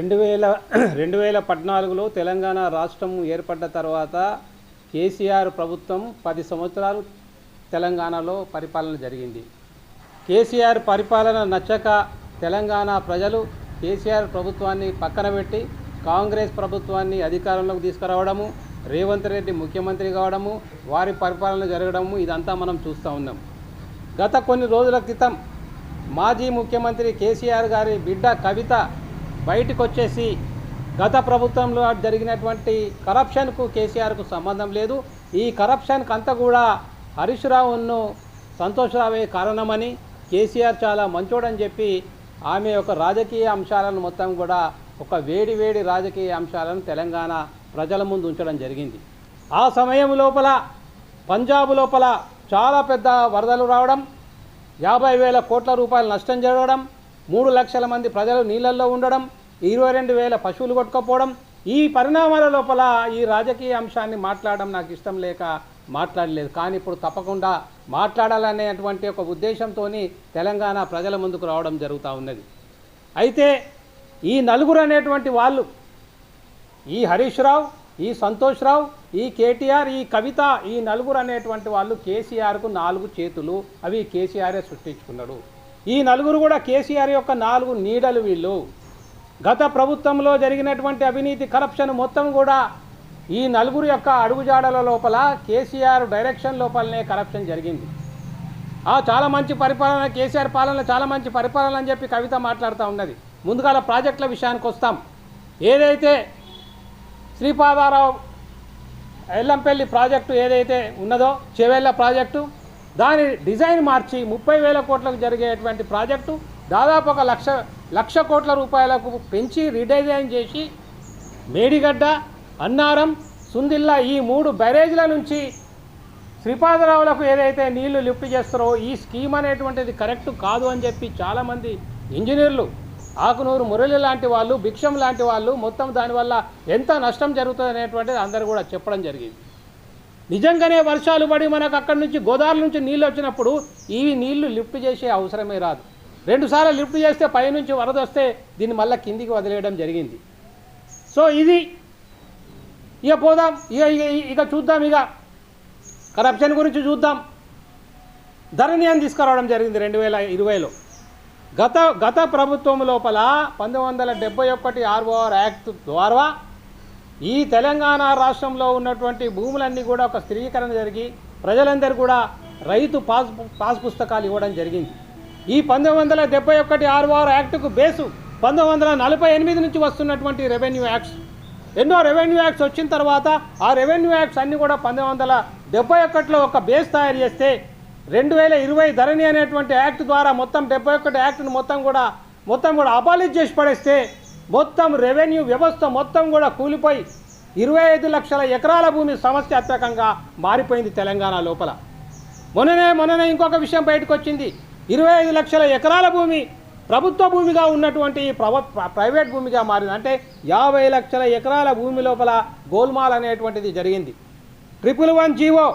రెండు వేల రెండు వేల పద్నాలుగులో తెలంగాణ రాష్ట్రం ఏర్పడ్డ తర్వాత కేసీఆర్ ప్రభుత్వం పది సంవత్సరాలు తెలంగాణలో పరిపాలన జరిగింది. కేసీఆర్ పరిపాలన నచ్చక తెలంగాణ ప్రజలు కేసీఆర్ ప్రభుత్వాన్ని పక్కన పెట్టి కాంగ్రెస్ ప్రభుత్వాన్ని అధికారంలోకి తీసుకురావడము రేవంత్ రెడ్డి ముఖ్యమంత్రి కావడము వారి పరిపాలన జరగడము ఇదంతా మనం చూస్తూ ఉన్నాం. గత కొన్ని రోజుల క్రితం మాజీ ముఖ్యమంత్రి కేసీఆర్ గారి బిడ్డ కవిత బయటకు వచ్చేసి గత ప్రభుత్వంలో జరిగినటువంటి కరప్షన్కు కేసీఆర్కు సంబంధం లేదు. ఈ కరప్షన్కి అంతా కూడా హరీష్ రావును సంతోష్ రావే కారణమని కేసీఆర్ చాలా మంచోడని చెప్పి ఆమె యొక్క రాజకీయ అంశాలను మొత్తం కూడా ఒక వేడి వేడి రాజకీయ అంశాలను తెలంగాణ ప్రజల ముందు ఉంచడం జరిగింది. ఆ సమయం లోపల పంజాబ్ లోపల చాలా పెద్ద వరదలు రావడం యాభై వేల కోట్ల రూపాయలు నష్టం జరగడం మూడు లక్షల మంది ప్రజలు నీళ్ళల్లో ఉండడం ఇరవై రెండు వేల పశువులు కొట్టుకపోవడం ఈ పరిణామాల లోపల ఈ రాజకీయ అంశాన్ని మాట్లాడడం నాకు ఇష్టం లేక మాట్లాడలేదు. కానీ ఇప్పుడు తప్పకుండా మాట్లాడాలనేటువంటి ఒక ఉద్దేశంతో తెలంగాణ ప్రజల ముందుకు రావడం జరుగుతూ ఉన్నది. అయితే ఈ నలుగురు అనేటువంటి వాళ్ళు ఈ హరీష్ రావు ఈ సంతోష్ రావు ఈ కేటీఆర్ ఈ కవిత ఈ నలుగురు అనేటువంటి వాళ్ళు కేసీఆర్కు నాలుగు చేతులు అవి కేసీఆరే సృష్టించుకున్నాడు. ఈ నలుగురు కూడా కేసీఆర్ యొక్క నాలుగు నీడలు వీళ్ళు. గత ప్రభుత్వంలో జరిగినటువంటి అవినీతి కరప్షన్ మొత్తం కూడా ఈ నలుగురు యొక్క అడుగుజాడల లోపల కేసీఆర్ డైరెక్షన్ లోపలనే కరప్షన్ జరిగింది. ఆ చాలా మంచి పరిపాలన కేసీఆర్ పాలన చాలా మంచి పరిపాలన అని చెప్పి కవిత మాట్లాడుతూ ఉన్నది. ముందుగాల ప్రాజెక్టుల విషయానికి వస్తాం. ఏదైతే శ్రీపాదారావు ఎల్లంపల్లి ప్రాజెక్టు ఏదైతే ఉన్నదో చెవెళ్ళ ప్రాజెక్టు దాని డిజైన్ మార్చి ముప్పై వేల కోట్లకు జరిగేటువంటి ప్రాజెక్టు దాదాపు ఒక లక్ష లక్ష కోట్ల రూపాయలకు పెంచి రీడిజైన్ చేసి మేడిగడ్డ అన్నారం సుందిల్లా ఈ మూడు బ్యారేజ్ల నుంచి శ్రీపాదరావులకు ఏదైతే నీళ్ళు లిఫ్ట్ చేస్తారో ఈ స్కీమ్ అనేటువంటిది కరెక్ట్ కాదు అని చెప్పి చాలామంది ఇంజనీర్లు ఆకునూరు మురళి లాంటి వాళ్ళు భిక్షం లాంటి వాళ్ళు మొత్తం దానివల్ల ఎంత నష్టం జరుగుతుంది అనేటువంటిది అందరూ కూడా చెప్పడం జరిగింది. నిజంగానే వర్షాలు పడి మనకు అక్కడి నుంచి గోదావరి నుంచి నీళ్ళు వచ్చినప్పుడు ఇవి నీళ్ళు లిఫ్ట్ చేసే అవసరమే రాదు. రెండుసార్లు లిఫ్ట్ చేస్తే పైనుంచి వరద వస్తే దీన్ని మళ్ళీ కిందికి వదిలేయడం జరిగింది. సో ఇది ఇక పోదాం. ఇక ఇక ఇక చూద్దాం ఇక. కరప్షన్ గురించి చూద్దాం. ధరణి అని తీసుకురావడం జరిగింది రెండు వేల ఇరవైలో. గత గత ప్రభుత్వం లోపల పంతొమ్మిది వందల డెబ్బై ఒకటి ఆర్ఓఆర్ యాక్ట్ ద్వారా ఈ తెలంగాణ రాష్ట్రంలో ఉన్నటువంటి భూములన్నీ కూడా ఒక స్థిరీకరణ జరిగి ప్రజలందరూ కూడా రైతు పాస్ పాస్ పుస్తకాలు ఇవ్వడం జరిగింది. ఈ పంతొమ్మిది వందల డెబ్బై ఒకటి ఆర్ఓఆర్ యాక్ట్కు బేసు పంతొమ్మిది వందల నలభై ఎనిమిది నుంచి వస్తున్నటువంటి రెవెన్యూ యాక్ట్స్. ఎన్నో రెవెన్యూ యాక్ట్స్ వచ్చిన తర్వాత ఆ రెవెన్యూ యాక్ట్స్ అన్నీ కూడా పంతొమ్మిది వందల డెబ్బై ఒకటిలో ఒక బేస్ తయారు చేస్తే రెండు వేల ఇరవై ధరణి అనేటువంటి యాక్ట్ ద్వారా మొత్తం డెబ్బై ఒకటి యాక్ట్ను మొత్తం కూడా మొత్తం కూడా అపాలిజ్ చేసి పడేస్తే మొత్తం రెవెన్యూ వ్యవస్థ మొత్తం కూడా కూలిపోయి ఇరవై ఐదు లక్షల ఎకరాల భూమి సమస్యాత్మకంగా మారిపోయింది తెలంగాణ లోపల. మొన్ననే మొన్ననే ఇంకొక విషయం బయటకు వచ్చింది ఇరవై ఐదు లక్షల ఎకరాల భూమి ప్రభుత్వ భూమిగా ఉన్నటువంటి ప్రవ ప్రైవేట్ భూమిగా మారింది. అంటే యాభై లక్షల ఎకరాల భూమి లోపల గోల్మాల్ అనేటువంటిది జరిగింది. ట్రిపుల్ వన్ జీవో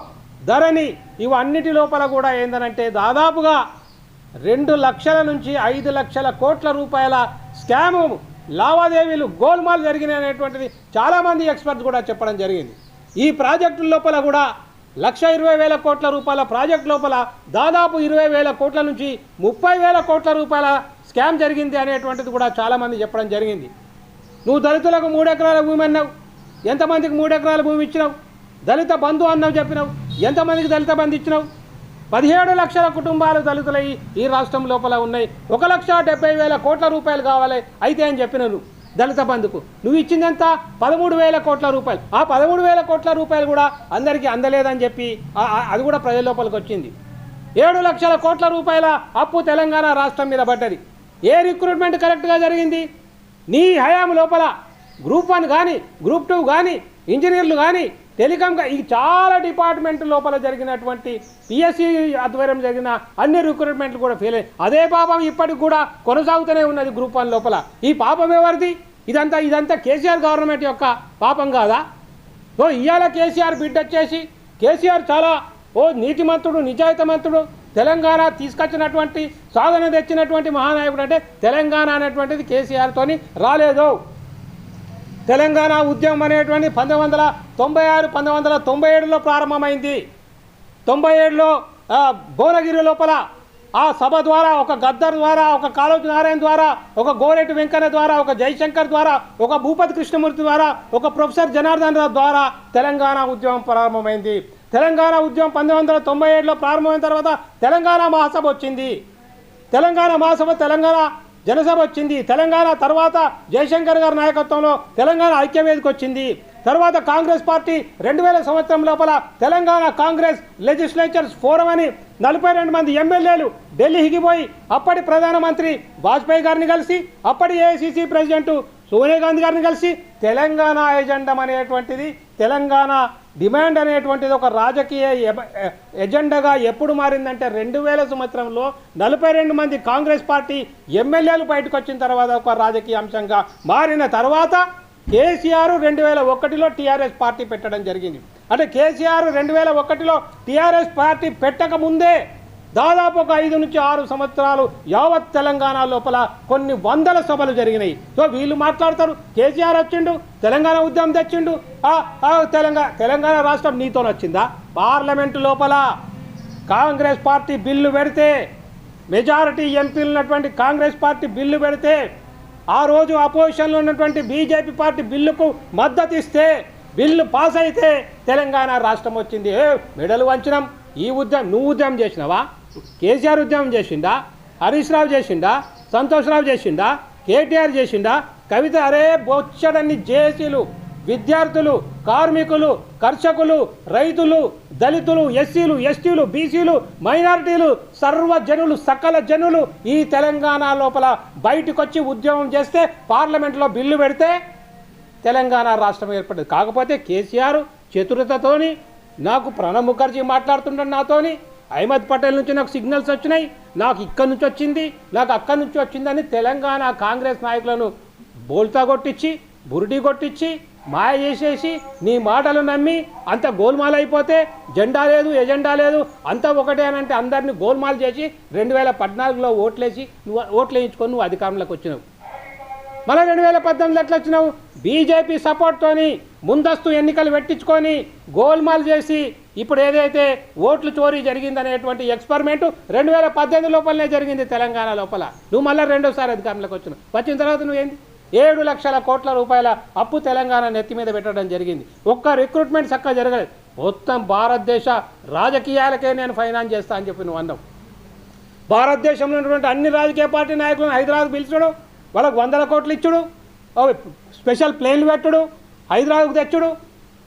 ధరణి ఇవన్నిటి లోపల కూడా ఏందనంటే దాదాపుగా రెండు లక్షల నుంచి ఐదు లక్షల కోట్ల రూపాయల స్కాము లావాదేవీలు గోల్మాల్ జరిగినాయి అనేటువంటిది చాలామంది ఎక్స్పర్ట్స్ కూడా చెప్పడం జరిగింది. ఈ ప్రాజెక్టు లోపల కూడా లక్ష ఇరవై వేల కోట్ల రూపాయల ప్రాజెక్ట్ లోపల దాదాపు ఇరవై వేల కోట్ల నుంచి ముప్పై వేల కోట్ల రూపాయల స్కామ్ జరిగింది అనేటువంటిది కూడా చాలామంది చెప్పడం జరిగింది. నువ్వు దళితులకు మూడు ఎకరాల భూమి అన్నావు ఎంతమందికి మూడు ఎకరాల భూమి ఇచ్చినావు? దళిత బంధు అన్నావు చెప్పినావు ఎంతమందికి దళిత బంధు ఇచ్చినావు? పదిహేడు లక్షల కుటుంబాలు దళితుల ఈ- రాష్ట్రం లోపల ఉన్నాయి. ఒక లక్ష డెబ్బై వేల కోట్ల రూపాయలు కావాలి అయితే అని చెప్పినారు దళిత బంధుకు. నువ్వు ఇచ్చింది ఎంత పదమూడు వేల కోట్ల రూపాయలు. ఆ పదమూడు వేల కోట్ల రూపాయలు కూడా అందరికీ అందలేదని చెప్పి అది కూడా ప్రజల లోపలికి వచ్చింది. ఏడు లక్షల కోట్ల రూపాయల అప్పు తెలంగాణ రాష్ట్రం మీద పడ్డది. ఏ రిక్రూట్మెంట్ కరెక్ట్గా జరిగింది? నీ హయాం లోపల గ్రూప్ వన్ కానీ గ్రూప్ టూ కానీ ఇంజనీర్లు కానీ టెలికాం ఈ చాలా డిపార్ట్మెంట్ లోపల జరిగినటువంటి పిఎస్సి ఆధ్వర్యం జరిగిన అన్ని రిక్రూట్మెంట్లు కూడా ఫెయిల్ అయ్యాయి. అదే పాపం ఇప్పటికి కూడా కొనసాగుతూనే ఉన్నది గ్రూప్ వన్ లోపల. ఈ పాపం ఎవరిది? ఇదంతా ఇదంతా కేసీఆర్ గవర్నమెంట్ యొక్క పాపం కాదా? ఓ ఇవాళ కేసీఆర్ బిడ్డ వచ్చేసి కేసీఆర్ చాలా ఓ నీతిమంతుడు నిజాయితమంతుడు తెలంగాణ తీసుకొచ్చినటువంటి సాధన తెచ్చినటువంటి మహానాయకుడు అంటే తెలంగాణ అనేటువంటిది కేసీఆర్తోని రాలేదు. తెలంగాణ ఉద్యమం అనేటువంటి పంతొమ్మిది వందల తొంభై ఆరు పంతొమ్మిది వందల తొంభై ఏడులో ప్రారంభమైంది. తొంభై ఏడులో భువనగిరి లోపల ఆ సభ ద్వారా ఒక గద్దర్ ద్వారా ఒక కాళోజీ నారాయణ ద్వారా ఒక గోరెటి వెంకన్న ద్వారా ఒక జయశంకర్ ద్వారా ఒక భూపతి కృష్ణమూర్తి ద్వారా ఒక ప్రొఫెసర్ జనార్దన్ రావు ద్వారా తెలంగాణ ఉద్యమం ప్రారంభమైంది. తెలంగాణ ఉద్యమం పంతొమ్మిది వందల తొంభై ఏడులో ప్రారంభమైన తర్వాత తెలంగాణ మహాసభ వచ్చింది. తెలంగాణ మహాసభ తెలంగాణ జనసభ వచ్చింది. తెలంగాణ తర్వాత జయశంకర్ గారి నాయకత్వంలో తెలంగాణ ఐక్యవేదిక వచ్చింది. తర్వాత కాంగ్రెస్ పార్టీ రెండు వేల సంవత్సరం లోపల తెలంగాణ కాంగ్రెస్ లెజిస్లేచర్స్ ఫోరం అని నలభై రెండు మంది ఎమ్మెల్యేలు ఢిల్లీకి పోయి అప్పటి ప్రధానమంత్రి వాజ్పేయి గారిని కలిసి అప్పటి ఏఐసిసి ప్రెసిడెంట్ సోనియా గాంధీ గారిని కలిసి తెలంగాణ ఎజెండం అనేటువంటిది తెలంగాణ డిమాండ్ అనేటువంటిది ఒక రాజకీయ ఎజెండాగా ఎప్పుడు మారిందంటే రెండు వేల సంవత్సరంలో నలభై రెండు మంది కాంగ్రెస్ పార్టీ ఎమ్మెల్యేలు బయటకు వచ్చిన తర్వాత ఒక రాజకీయ అంశంగా మారిన తర్వాత కేసీఆర్ రెండు వేల ఒకటిలో టీఆర్ఎస్ పార్టీ పెట్టడం జరిగింది. అంటే కేసీఆర్ రెండు వేల ఒకటిలో టీఆర్ఎస్ పార్టీ పెట్టక ముందే దాదాపు ఒక ఐదు నుంచి ఆరు సంవత్సరాలు యావత్ తెలంగాణ లోపల కొన్ని వందల సభలు జరిగినాయి. సో వీళ్ళు మాట్లాడతారు. కేసీఆర్ వచ్చిండు తెలంగాణ ఉద్యమం తెచ్చిండు. తెలంగాణ తెలంగాణ రాష్ట్రం నీతో వచ్చిందా పార్లమెంటు లోపల కాంగ్రెస్ పార్టీ బిల్లు పెడితే మెజారిటీ ఎంపీలు ఉన్నటువంటి కాంగ్రెస్ పార్టీ బిల్లు పెడితే ఆ రోజు అపోజిషన్లో ఉన్నటువంటి బీజేపీ పార్టీ బిల్లుకు మద్దతు ఇస్తే బిల్లు పాస్ అయితే తెలంగాణ రాష్ట్రం వచ్చింది. ఏ మెడలు వంచడం ఈ ఉద్యమం నువ్వు ఉద్యమం చేసినావా? కేసీఆర్ ఉద్యమం చేసిండా? హరీష్ రావు చేసిండా? సంతోష్ రావు చేసిండా? కేటీఆర్ చేసిండా? కవిత అరే బొచ్చడన్ని జేసీలు విద్యార్థులు కార్మికులు కర్షకులు రైతులు దళితులు ఎస్సీలు ఎస్టీలు బీసీలు మైనారిటీలు సర్వజనులు సకల జనులు ఈ తెలంగాణ లోపల బయటకొచ్చి ఉద్యమం చేస్తే పార్లమెంట్లో బిల్లు పెడితే తెలంగాణ రాష్ట్రం ఏర్పడింది కాకపోతే కేసీఆర్ చతురతతోని నాకు ప్రణబ్ ముఖర్జీ మాట్లాడుతుంటాడు నాతోని అహ్మద్ పటేల్ నుంచి నాకు సిగ్నల్స్ వచ్చినాయి నాకు ఇక్కడి నుంచి వచ్చింది నాకు అక్కడి నుంచి వచ్చిందని తెలంగాణ కాంగ్రెస్ నాయకులను బోల్తా కొట్టించి బురిడి కొట్టించి మాయ చేసేసి నీ మాటలు నమ్మి అంత గోల్మాల్ అయిపోతే జెండా లేదు ఎజెండా లేదు అంతా ఒకటే అని అంటే అందరినీ గోల్మాల్ చేసి రెండు వేల పద్నాలుగులో ఓట్లేసి నువ్వు ఓట్లు వేయించుకొని నువ్వు అధికారంలోకి వచ్చినావు. మళ్ళీ రెండు వేల పద్దెనిమిది ఎట్లా వచ్చినావు? బీజేపీ సపోర్ట్తోని ముందస్తు ఎన్నికలు పెట్టించుకొని గోల్మాల్ చేసి ఇప్పుడు ఏదైతే ఓట్లు చోరీ జరిగిందనేటువంటి ఎక్స్పెరిమెంట్ రెండు వేల పద్దెనిమిది లోపలనే జరిగింది తెలంగాణ లోపల. నువ్వు మళ్ళీ రెండోసారి అధికారంలోకి వచ్చినావు. వచ్చిన తర్వాత నువ్వేంది? ఏడు లక్షల కోట్ల రూపాయల అప్పు తెలంగాణ నెత్తి మీద పెట్టడం జరిగింది. ఒక్క రిక్రూట్మెంట్ చక్కగా జరగలేదు. మొత్తం భారతదేశ రాజకీయాలకే నేను ఫైనాన్స్ చేస్తా అని చెప్పి నువ్వు అన్నావు. భారతదేశంలో ఉన్నటువంటి అన్ని రాజకీయ పార్టీ నాయకులను హైదరాబాద్ పిలిచడం వాళ్ళకు వందల కోట్లు ఇచ్చుడు స్పెషల్ ప్లేన్లు పెట్టుడు హైదరాబాద్కు తెచ్చుడు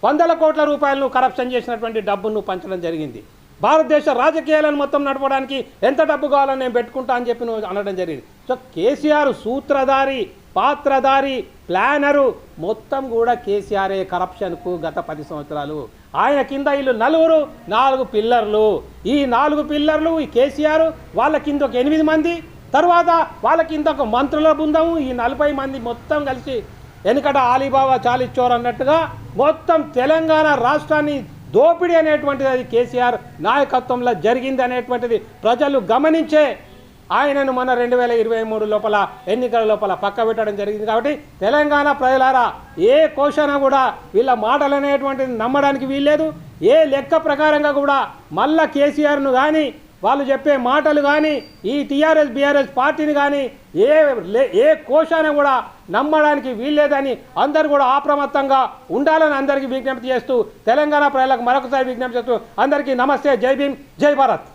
వందల కోట్ల రూపాయలను కరప్షన్ చేసినటువంటి డబ్బును పంచడం జరిగింది. భారతదేశ రాజకీయాలను మొత్తం నడపడానికి ఎంత డబ్బు కావాలని నేను పెట్టుకుంటా అని చెప్పి నువ్వు అనడం జరిగింది. సో కేసీఆర్ సూత్రధారి పాత్రధారి ప్లానరు మొత్తం కూడా కేసీఆర్ఏ కరప్షన్కు గత పది సంవత్సరాలు. ఆయన కింద వీళ్ళు నలుగురు నాలుగు పిల్లర్లు. ఈ నాలుగు పిల్లర్లు ఈ కేసీఆర్ వాళ్ళ కింద ఒక ఎనిమిది మంది తర్వాత వాళ్ళ కింద ఒక మంత్రుల బృందం ఈ నలభై మంది మొత్తం కలిసి వెనుకట ఆలీబాబా చాలిచ్చోర్ అన్నట్టుగా మొత్తం తెలంగాణ రాష్ట్రాన్ని దోపిడీ అనేటువంటిది అది కేసీఆర్ నాయకత్వంలో జరిగింది అనేటువంటిది ప్రజలు గమనించే ఆయనను మన రెండు వేల ఇరవై మూడు లోపల ఎన్నికల లోపల పక్క పెట్టడం జరిగింది కాబట్టి తెలంగాణ ప్రజలారా ఏ కోశన కూడా వీళ్ళ మాటలు అనేటువంటిది నమ్మడానికి వీల్లేదు. ఏ లెక్క ప్రకారంగా కూడా మళ్ళా కేసీఆర్ను కానీ వాళ్ళు చెప్పే మాటలు కానీ ఈ టీఆర్ఎస్ బీఆర్ఎస్ పార్టీని కానీ ఏ లే- ఏ కోశాన కూడా నమ్మడానికి వీల్లేదని అందరూ కూడా అప్రమత్తంగా ఉండాలని అందరికీ విజ్ఞప్తి చేస్తూ తెలంగాణ ప్రజలకు మరొకసారి విజ్ఞప్తి చేస్తూ అందరికీ నమస్తే జై భీమ్ జై భారత్.